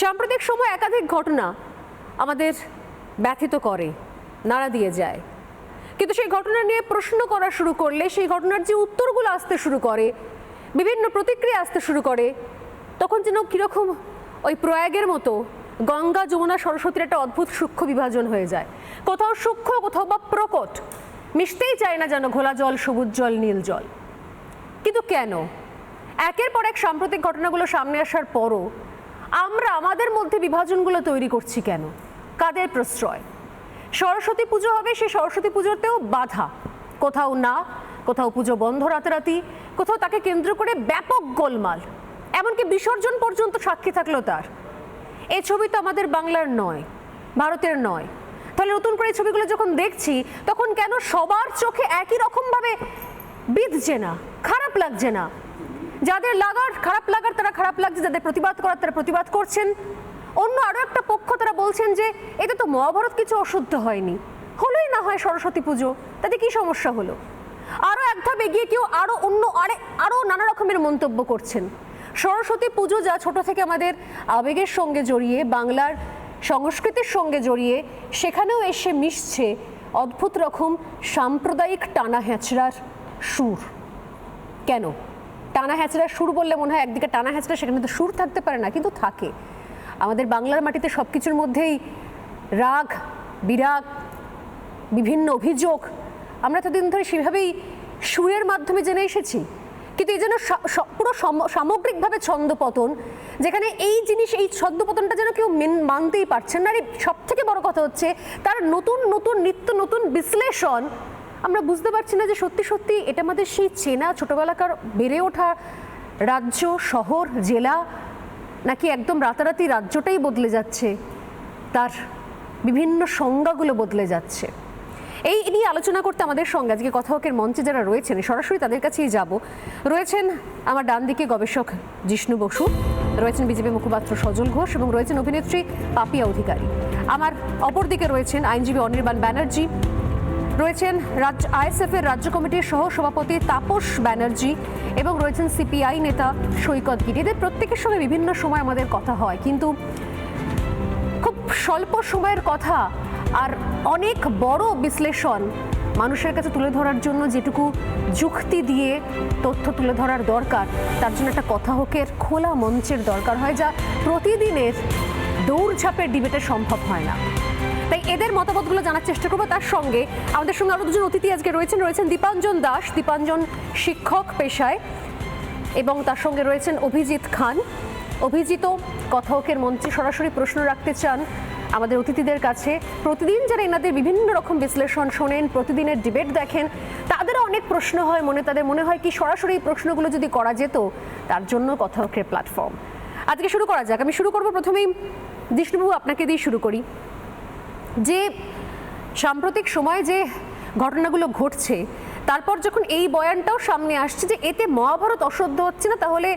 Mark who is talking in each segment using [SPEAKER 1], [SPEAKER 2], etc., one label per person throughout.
[SPEAKER 1] সাম্প্রতিক সময় একাধিক ঘটনা আমাদের ব্যথিত করে, নাড়া দিয়ে যায়। কিন্তু সেই ঘটনা নিয়ে প্রশ্ন করা শুরু করলে, সেই ঘটনার যে উত্তরগুলো আসতে শুরু করে, বিভিন্ন প্রতিক্রিয়া আসতে শুরু করে, তখন যেন কীরকম ওই প্রয়াগের মতো গঙ্গা, যমুনা, সরস্বতীর একটা অদ্ভুত সূক্ষ্ম বিভাজন হয়ে যায়। কোথাও সূক্ষ্ম, কোথাও বা প্রকট, মিশতেই চায় না যেন ঘোলা জল, সবুজ জল, নীল জল। কিন্তু কেন? একের পর এক সাম্প্রতিক ঘটনাগুলো সামনে আসার পরও আমরা আমাদের মধ্যে বিভাজনগুলো তৈরি করছি কেন? কাদের প্রশ্রয়? সরস্বতী পুজো হবে সে সরস্বতী পুজোতেও বাধা। কোথাও না, কোথাও পুজো বন্ধ রাতারাতি, কোথাও তাকে কেন্দ্র করে ব্যাপক গোলমাল। এমনকি বিসর্জন পর্যন্ত সাক্ষী থাকল তার। এই ছবি তো আমাদের বাংলার নয়, ভারতের নয়। তাহলে নতুন করে ছবিগুলো যখন দেখছি, তখন কেন সবার চোখে একই রকমভাবে বিধছে না, খারাপ লাগছে না? যাদের লাগার, খারাপ লাগার তারা খারাপ লাগছে, যাদের প্রতিবাদ করার তারা প্রতিবাদ করছেন। অন্য আরও একটা পক্ষ তারা বলছেন যে এতে তো মহাভারত, কিছু অশুদ্ধ হয়নি। হলোই না হয় সরস্বতী পুজো, তাতে কি সমস্যা হলো? আরও এক ধাপ এগিয়ে কেউ আরও অন্য, আরে আরও নানা রকমের মন্তব্য করছেন। সরস্বতী পুজো যা ছোট থেকে আমাদের আবেগের সঙ্গে জড়িয়ে, বাংলার সংস্কৃতির সঙ্গে জড়িয়ে, সেখানেও এসে মিশছে অদ্ভুত রকম সাম্প্রদায়িক টানা হ্যাঁচড়ার সুর। কেন? টানা হ্যাঁচড়ার সুর বললে মনে হয় একদিকে টানা হ্যাঁচড়া, সেখানে তো সুর থাকতে পারে না, কিন্তু থাকে। আমাদের বাংলার মাটিতে সব কিছুর মধ্যেই রাগ, বিরাগ, বিভিন্ন অভিযোগ, আমরা এতদিন ধরে সেভাবেই সুরের মাধ্যমে জেনে এসেছি। কিন্তু এই যেন পুরো সম- সামগ্রিকভাবে ছন্দপতন, যেখানে এই জিনিস, এই ছন্দপতনটা যেন কেউ মেন- মানতেই পারছেন না। আর সব থেকে বড় কথা হচ্ছে, তার নতুন নতুন নিত্য, নতুন বিশ্লেষণ আমরা বুঝতে পারছি না যে সত্যি সত্যি এটা আমাদের সেই চেনা ছোটবেলাকার বেড়ে ওঠা রাজ্য, শহর, জেলা, নাকি একদম রাতারাতি রাজ্যটাই বদলে যাচ্ছে, তার বিভিন্ন সংজ্ঞাগুলো বদলে যাচ্ছে। এই নিয়ে আলোচনা করতে আমাদের সঙ্গে আজকে কথাহকের মঞ্চে যারা রয়েছেন, সরাসরি তাদের কাছেই যাব। রয়েছেন আমার ডান দিকে গবেষক জিষ্ণু বসু, রয়েছেন বিজেপি মুখপাত্র সজল ঘোষ এবং রয়েছেন অভিনেত্রী পাপিয়া অধিকারী। আমার অপর দিকে রয়েছেন আইনজীবী অনির্বাণ ব্যানার্জি রয়েছেন রাজ্য আইএসএফ এর রাজ্য কমিটির সহ সভাপতি তাপস ব্যানার্জি এবং রয়েছেন সিপিআই নেতা সৈকত গিরি। এদের প্রত্যেকের সঙ্গে বিভিন্ন সময় আমাদের কথা হয়, কিন্তু খুব স্বল্প সময়ের কথা আর অনেক বড় বিশ্লেষণ মানুষের কাছে তুলে ধরার জন্য যেটুকু যুক্তি দিয়ে তথ্য তুলে ধরার দরকার, তার জন্য একটা কথা হোকের খোলা মঞ্চের দরকার হয় যা প্রতিদিনের দৌড়ঝাঁপের ডিবেটে সম্ভব হয় না। তাই এদের মতামতগুলো জানার চেষ্টা করব তার সঙ্গে। আমাদের সঙ্গে আরও দুজন অতিথি আজকে রয়েছেন রয়েছেন দীপাঞ্জন দাস, দীপাঞ্জন শিক্ষক পেশায় এবং তার সঙ্গে রয়েছেন অভিজিৎ খান। অভিজিৎ কথকের মঞ্চে সরাসরি প্রশ্ন রাখতে চান আমাদের অতিথিদের কাছে। প্রতিদিন যারা এনাদের বিভিন্ন রকম বিশ্লেষণ শোনেন, প্রতিদিনের ডিবেট দেখেন, তাদেরও অনেক প্রশ্ন হয় মনে, তাদের মনে হয় কি সরাসরি এই প্রশ্নগুলো যদি করা যেত, তার জন্য কথকের প্ল্যাটফর্ম। আজকে শুরু করা যাক। আমি শুরু করব প্রথমেই জিষ্ণুবাবু আপনাকে দিয়ে শুরু করি। যে সাম্প্রতিক সময়ে যে ঘটনাগুলো ঘটছে, তারপর যখন এই বয়ানটাও সামনে আসছে যে এতে মহাভারত অশুদ্ধ হচ্ছে না, তাহলে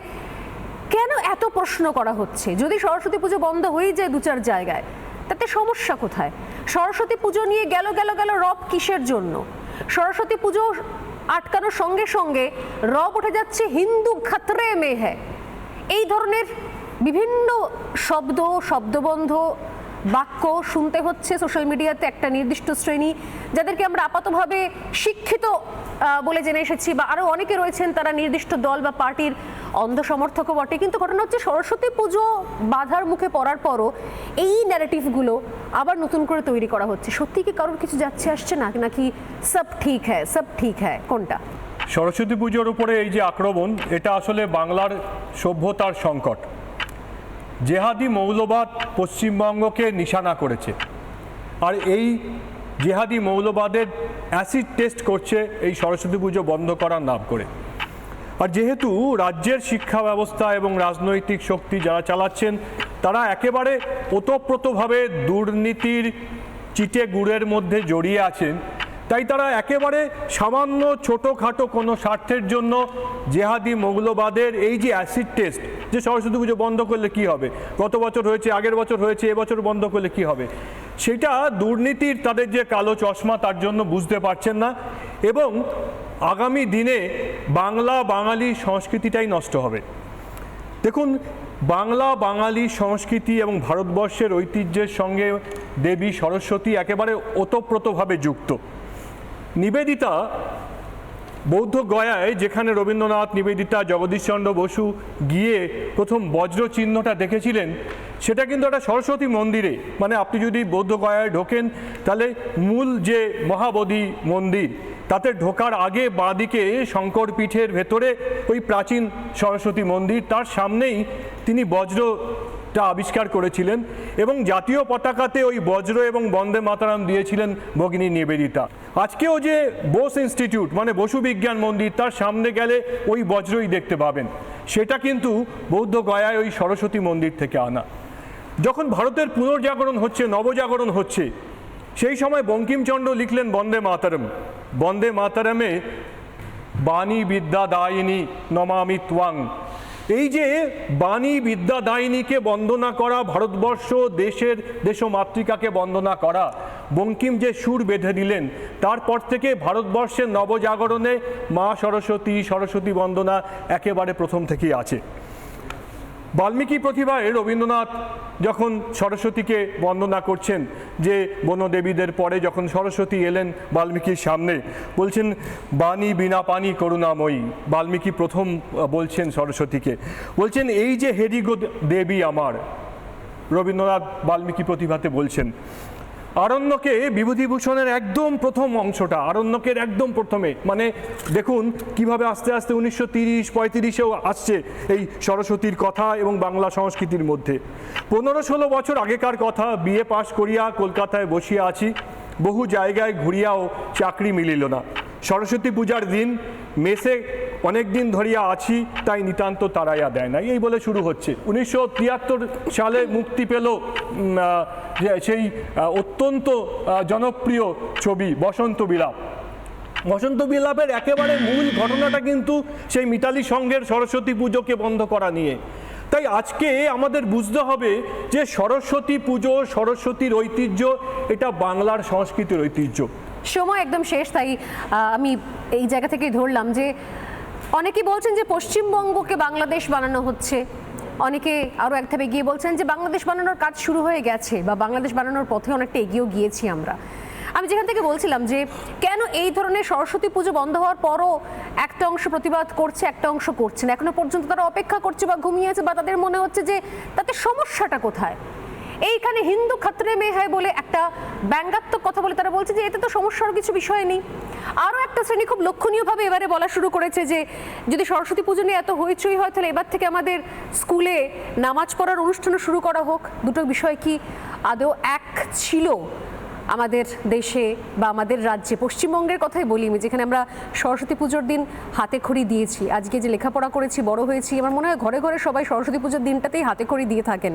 [SPEAKER 1] কেন এত প্রশ্ন করা হচ্ছে? যদি সরস্বতী পুজো বন্ধ হয়ে যায় দু চার জায়গায়, তাতে সমস্যা কোথায়? সরস্বতী পুজো নিয়ে গেল গেল গেল রব কিসের জন্য? সরস্বতী পুজো আটকানোর সঙ্গে সঙ্গে রব উঠে যাচ্ছে, হিন্দু খাতরে মে হ্যায়। এই ধরনের বিভিন্ন শব্দ, শব্দবন্ধ বাক্য শুনতে হচ্ছে সোশ্যাল মিডিয়াতে একটা নির্দিষ্ট শ্রেণি, যাদেরকে আমরা আপাতভাবে শিক্ষিত বলে জেনে এসেছি বা আরও অনেকে রয়েছেন তারা নির্দিষ্ট দল বা পার্টির অন্ধ সমর্থকও বটে। কিন্তু ঘটনা হচ্ছে সরস্বতী পুজো বাধার মুখে পড়ার পরও এই ন্যারেটিভগুলো আবার নতুন করে তৈরি করা হচ্ছে। সত্যি কি কারোর কিছু যাচ্ছে আসছে না? নাকি সব ঠিক হ্যায়, সব ঠিক হ্যায়? কোনটা?
[SPEAKER 2] সরস্বতী পুজোর উপরে এই যে আক্রমণ, এটা আসলে বাংলার সভ্যতার সংকট। জেহাদি মৌলবাদ পশ্চিমবঙ্গকে নিশানা করেছে। আর এই জেহাদি মৌলবাদের অ্যাসিড টেস্ট করছে এই সরস্বতী পুজো বন্ধ করার নাম করে। আর যেহেতু রাজ্যের শিক্ষা ব্যবস্থা এবং রাজনৈতিক শক্তি যারা চালাচ্ছেন, তারা একেবারে ওতপ্রোতভাবে দুর্নীতির চিটে গুড়ের মধ্যে জড়িয়ে আছেন। তাই তারা একেবারে সামান্য ছোটোখাটো কোনো স্বার্থের জন্য জেহাদি মৌলবাদের এই যে অ্যাসিড টেস্ট, যে সরস্বতী পুজো বন্ধ করলে কি হবে? গত বছর হয়েছে, আগের বছর হয়েছে, এবছর বন্ধ করলে কি হবে? সেটা দুর্নীতির তাদের যে কালো চশমা তার জন্য বুঝতে পারছেন না এবং আগামী দিনে বাংলা বাঙালি সংস্কৃতিটাই নষ্ট হবে। দেখুন, বাংলা বাঙালি সংস্কৃতি এবং ভারতবর্ষের ঐতিহ্যের সঙ্গে দেবী সরস্বতী একেবারে ওতপ্রোতভাবে যুক্ত। নিবেদিতা বৌদ্ধ গয়ায়, যেখানে রবীন্দ্রনাথ, নিবেদিতা জগদীশচন্দ্র বসু গিয়ে প্রথম বজ্র চিহ্নটা দেখেছিলেন, সেটা কিন্তু একটা সরস্বতী মন্দিরে। মানে আপনি যদি বৌদ্ধ গয়ায় ঢোকেন, তাহলে মূল যে মহাবোধি মন্দির, তাতে ঢোকার আগে বাঁদিকে শঙ্কর পীঠের ভেতরে ওই প্রাচীন সরস্বতী মন্দির, তার সামনেই তিনি বজ্র টা আবিষ্কার করেছিলেন এবং জাতীয় পতাকাতে ওই বজ্র এবং বন্দে মাতারাম দিয়েছিলেন ভগিনী নিবেদিতা। আজকেও যে বোস ইনস্টিটিউট মানে বসু বিজ্ঞান মন্দির, তার সামনে গেলে ওই বজ্রই দেখতে পাবেন। সেটা কিন্তু বৌদ্ধ গয়ায় ওই সরস্বতী মন্দির থেকে আনা। যখন ভারতের পুনর্জাগরণ হচ্ছে, নবজাগরণ হচ্ছে, সেই সময় বঙ্কিমচন্দ্র লিখলেন বন্দে মাতারম। বন্দে মাতারামে বাণী বিদ্যা দায়িনী নমামি ত্বাং। এই যে বাণী বিদ্যা দায়িনীকে বন্দনা করা, ভারতবর্ষ দেশের দেশ মাতৃকাকে বন্দনা করা, বঙ্কিম যে সুর বেঁধে দিলেন তারপর থেকে ভারতবর্ষের নবজাগরণে মা সরস্বতী সরস্বতী বন্দনা একেবারে প্রথম থেকেই আছে। বাল্মীকি প্রতিভায় রবীন্দ্রনাথ যখন সরস্বতীকে বন্দনা করছেন, যে বনদেবীদের পরে যখন সরস্বতী এলেন বাল্মীকির সামনে, বলছেন, বাণী বিনা পানি করুণাময়ী। বাল্মীকি প্রথম বলছেন সরস্বতীকে। বলছেন, এই যে হেরিগো দেবী আমার। রবীন্দ্রনাথ বাল্মীকি প্রতিভাতে বলছেন আরণ্যকে বিভূতিভূষণের একদম প্রথম অংশটা, আরণ্যকের একদম প্রথমে। মানে দেখুন কীভাবে আস্তে আস্তে উনিশশো তিরিশ, পঁয়ত্রিশেও আসছে এই সরস্বতীর কথা এবং বাংলা সংস্কৃতির মধ্যে। পনেরো ষোলো বছর আগেকার কথা, বিএ পাশ করিয়া কলকাতায় বসিয়া আছি, বহু জায়গায় ঘুরিয়াও চাকরি মিলিল না। সরস্বতী পূজার দিন, মেসে অনেক দিন ধরিয়া আছি, তাই নিতান্ত তারাইয়া দেয় না এই বলে শুরু হচ্ছে। উনিশশো তিয়াত্তর সালে মুক্তি পেল সেই অত্যন্ত জনপ্রিয় ছবি বসন্ত বিলাপ। বসন্ত বিলাপের একেবারে মূল ঘটনাটা কিন্তু সেই মিতালি সঙ্গের সরস্বতী পুজোকে বন্ধ করা নিয়ে। তাই আজকে আমাদের বুঝতে হবে যে সরস্বতী পুজো, সরস্বতীর ঐতিহ্য, এটা বাংলার সংস্কৃতির ঐতিহ্য।
[SPEAKER 1] সময় একদম শেষ, তাই আমি এই জায়গা থেকেই ধরলাম যে অনেকে বলছেন যে পশ্চিমবঙ্গকে বাংলাদেশ বানানো হচ্ছে। অনেকে আরও এক ধাপে গিয়ে বলছেন যে বাংলাদেশ বানানোর কাজ শুরু হয়ে গেছে বা বাংলাদেশ বানানোর পথে অনেকটা এগিয়েও গিয়েছি আমরা। আমি যেখান থেকে বলছিলাম যে কেন এই ধরনের সরস্বতী পুজো বন্ধ হওয়ার পরও একটা অংশ প্রতিবাদ করছে, একটা অংশ করছে না? এখনও পর্যন্ত তারা অপেক্ষা করছে বা ঘুমিয়ে আছে বা তাদের মনে হচ্ছে যে তাতে সমস্যাটা কোথায়? এইখানে হিন্দু খাত্রে মেয়ে হয় বলে একটা ব্যঙ্গাত্মক কথা বলে তারা বলছে যে এতে তো সমস্যার কিছু বিষয় নেই। আরও একটা শ্রেণি খুব লক্ষণীয়ভাবে এবারে বলা শুরু করেছে যে যদি সরস্বতী পুজো নিয়ে এত হইচই হয়, তাহলে এবার থেকে আমাদের স্কুলে নামাজ পড়ার অনুষ্ঠানও শুরু করা হোক। দুটো বিষয় কি আদৌ এক ছিল আমাদের দেশে বা আমাদের রাজ্যে? পশ্চিমবঙ্গের কথাই বলি আমি, যেখানে আমরা সরস্বতী পুজোর দিন হাতে খড়ি দিয়েছি। আজকে যে লেখাপড়া করেছি, বড় হয়েছি, আমার মনে হয় ঘরে ঘরে সবাই সরস্বতী পুজোর দিনটাতেই হাতে খড়ি দিয়ে থাকেন।